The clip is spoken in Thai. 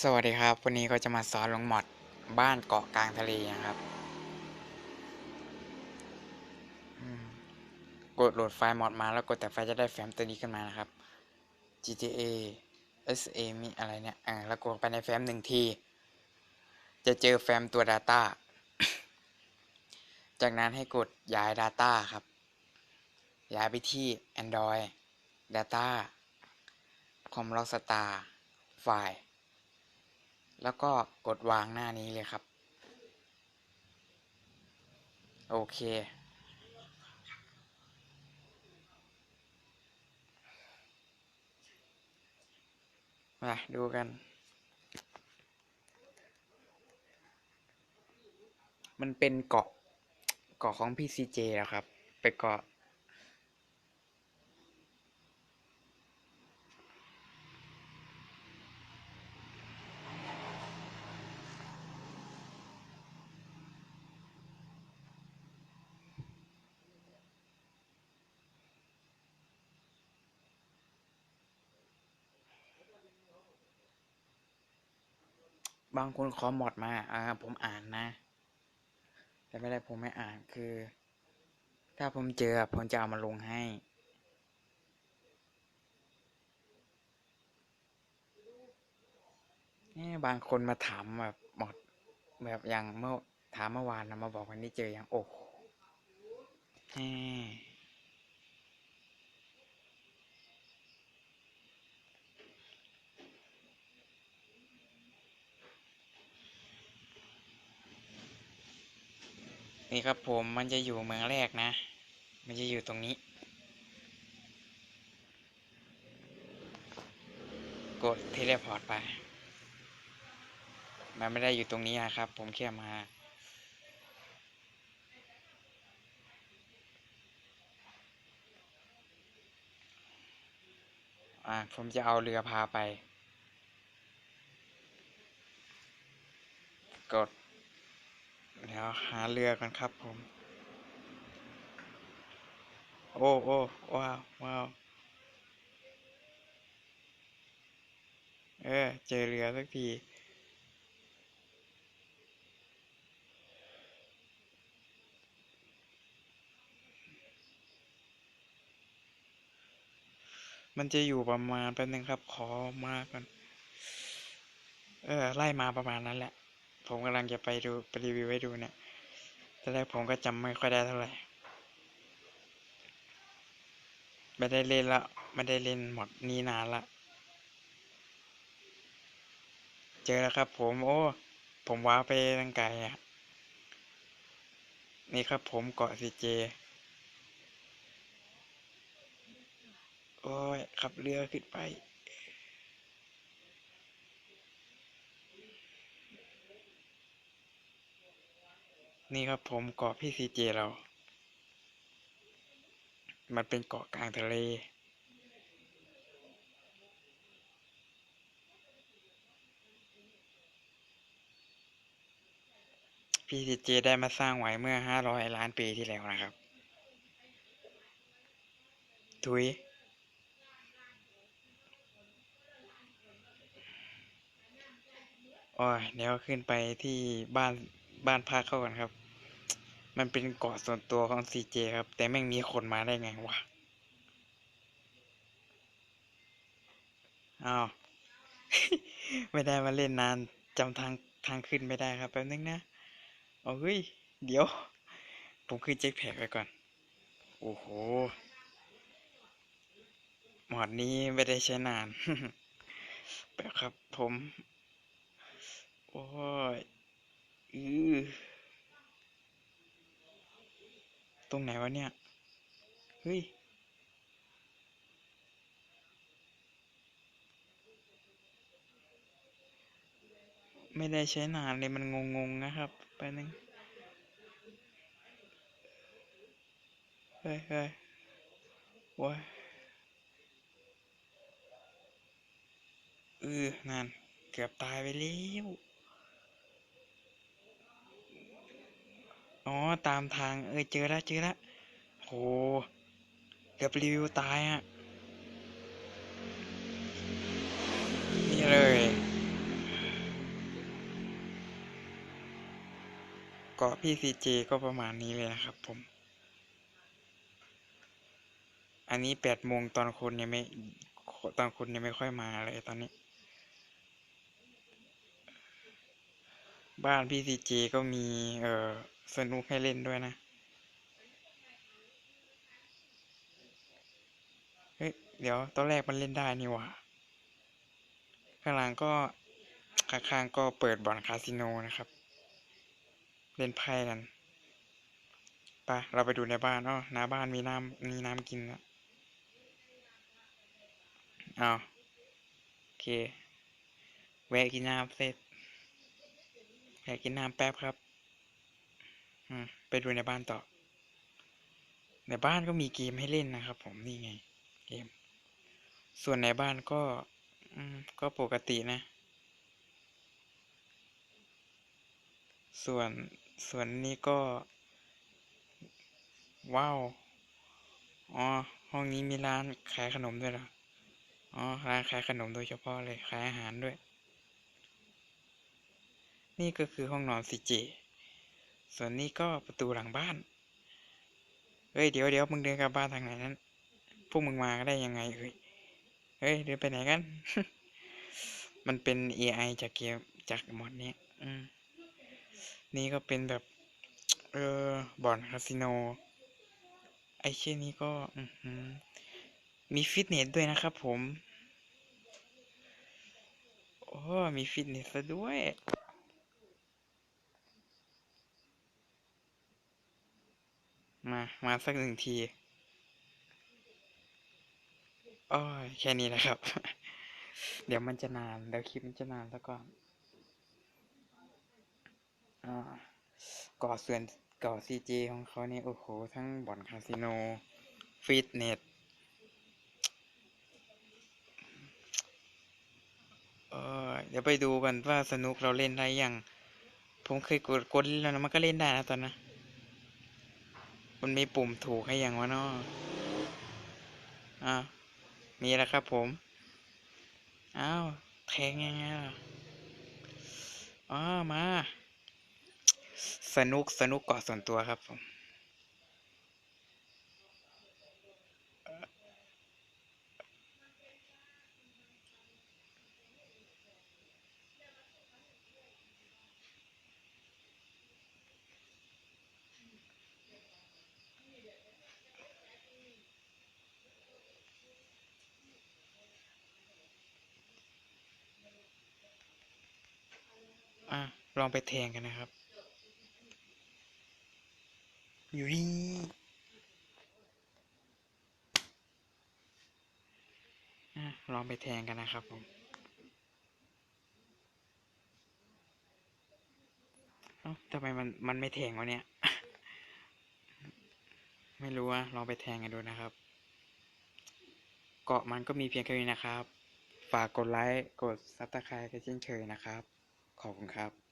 สวัสดีครับ วันนี้ก็จะมาสอนลงมอดบ้านเกาะกลางทะเลนะครับกดโหลดไฟล์มอดมาแล้วกดแต่ไฟล์จะได้แฟ้มตัวนี้ขึ้นมานะครับ GTA SA มีอะไรเนี่ยอ่าแล้วกดไปในแฟ้มหนึ่งที จะเจอแฟ้มตัว Data จากนั้นให้กดย้าย Data ครับ ย้ายไปที่ Android Data คอมล็อกสตาร์ไฟล์ แล้วก็กดวางหน้านี้เลยครับ โอเค มาดูกัน มันเป็นเกาะเกาะของ PCJ แล้วครับ ไปเกาะ บางคนขอหมดมา อ่า ผมอ่านนะ แต่ไม่ได้ผมไม่อ่านคือ ถ้าผมเจอผมจะเอามาลงให้นี่บางคนมาถามแบบหมดแบบอย่างเมื่อถามเมื่อวานนะมาบอกวันนี้เจออย่างโอ้โห นี่ครับผมมันจะอยู่เมืองแรกนะ มันจะอยู่ตรงนี้ กดเทเลพอร์ตไป มันไม่ได้อยู่ตรงนี้นะครับ ผมแค่มาอ่าผมจะเอาเรือพาไป กด ดี๋ยวหาเรือกันครับผม โอ้โอ้ว้าวว้าวเออ เจอเรือสักที มันจะอยู่ประมาณแป๊บนึงครับ ขอมาก่อนเออ ไล่มาประมาณนั้นแหละ ผมกำลังจะไปดูไปรีวิวให้ดูเนี่ยแต่แรกผมก็จำไม่ค่อยได้เท่าไหร่ ไม่ได้เล่นละ ไม่ได้เล่นหมดนี้นานละ เจอแล้วครับผมโอ้ ผมว้าไปตั้งไกลอะ นี่ครับผมเกาะซีเจ โอ้ยขับเรือขึ้นไป นี่ครับผมเกาะพี่ซีเจเรา มันเป็นเกาะกลางทะเล พี่ซีเจได้มาสร้างไว้เมื่อห้าร้อยล้านปีที่แล้วนะครับ ทุยโอ้ยเดี๋ยวขึ้นไปที่บ้าน บ้านพักเข้าก่อนครับ มันเป็นเกาะส่วนตัวของซีเจครับ แต่แม่งมีคนมาได้ไงวะอ้าว ไม่ได้มาเล่นนานจำทางทางขึ้นไม่ได้ครับแป๊บนึงนะเอาเฮ้ย เดี๋ยว ผมขึ้นเจ็คแพกไปก่อน โอ้โห หมอดนี้ไม่ได้ใช้นานแป๊บครับผม โอ้ย อือตรงไหนวะเนี่ย เฮ้ย ไม่ได้ใช้นานเลยมันงงๆนะครับแป๊บนึงเฮ้ยเฮ้ยโอ้ยเออนั่นเกือบตายไปแล้ว อ๋อ ตามทาง เออเจอแล้วเจอแล้วโหเกือบรีวิวตายอะนี่เลย เกาะพี่ซีเจก็ประมาณนี้เลยนะครับผม อันนี้แปดโมงตอนคนยังไม่ ตอนคนยังไม่ค่อยมาเลยตอนนี้ บ้านพี่ซีเจก็มี เออ สนุกให้เล่นด้วยนะ เฮ้ย เดี๋ยวตอนแรกมันเล่นได้นี่หว่า ข้างหลังก็ข้างๆก็เปิดบ่อนคาสิโนนะครับ เล่นไพ่กันไปเราไปดูในบ้านอ้อหน้าบ้านมีน้ำมีน้ำกินแล้วอ้าวโอเค แวะกินน้ำเสร็จแวะกินน้ำแป๊บครับ ไปดูในบ้านต่อ ในบ้านก็มีเกมให้เล่นนะครับ ผมนี่ไง เกม ส่วนในบ้านก็ก็ปกตินะ ส่วนส่วนนี้ก็ ว้าว อ๋อ ห้องนี้มีร้านขายขนมด้วยเหรอ อ๋อ ร้านขายขนมโดยเฉพาะเลย ขายอาหารด้วย นี่ก็คือห้องนอนซีเจ ส่วนนี้ก็ประตูหลังบ้าน เฮ้ยเดี๋ยวเดี๋ยวมึงเดินกลับบ้านทางไหนนั้น พวกมึงมาก็ได้ยังไงเอ้ย เฮ้ยเดินไปไหนกัน มันเป็น AI จากเกมจากมอดเนี้ยอืมนี่ก็เป็นแบบ เออบ่อนคาสิโน ไอเช่นนี้ก็ อืมีฟิตเนสด้วยนะครับผม โอ้ มีฟิตเนสซะด้วย มา มาสักหนึ่งทีโอ้ยแค่นี้นะครับ เดี๋ยวมันจะนานเดี๋ยวคลิปมันจะนานซะก่อนอ่าก่อส่วนก่อซีเจของเขาเนี่ยโอ้โห ทั้งบ่อนคาสิโน ฟิตเนสเออเดี๋ยวไปดูกันว่าสนุกเราเล่นได้ยัง ผมเคยกดกดแล้วนะมันก็เล่นได้นะตอนนะ มันมีปุ่มถูกให้ยังวะเนาะอ่ามีแล้วครับผม อ้าวแทงยังไงล่ะอ๋อมา สนุกสนุกเกาะส่วนตัวครับผม อะลองไปแทงกันนะครับ อยู่นี่อะลองไปแทงกันนะครับผม เอ้าทำไมมันมันไม่แทงวะเนี่ย ไม่รู้อะลองไปแทงกันดูนะครับ เกาะมันก็มีเพียงแค่นี้นะครับ ฝากกดไลค์ กดซับสไครต์กันเช่นเคยนะครับ ขอบคุณครับ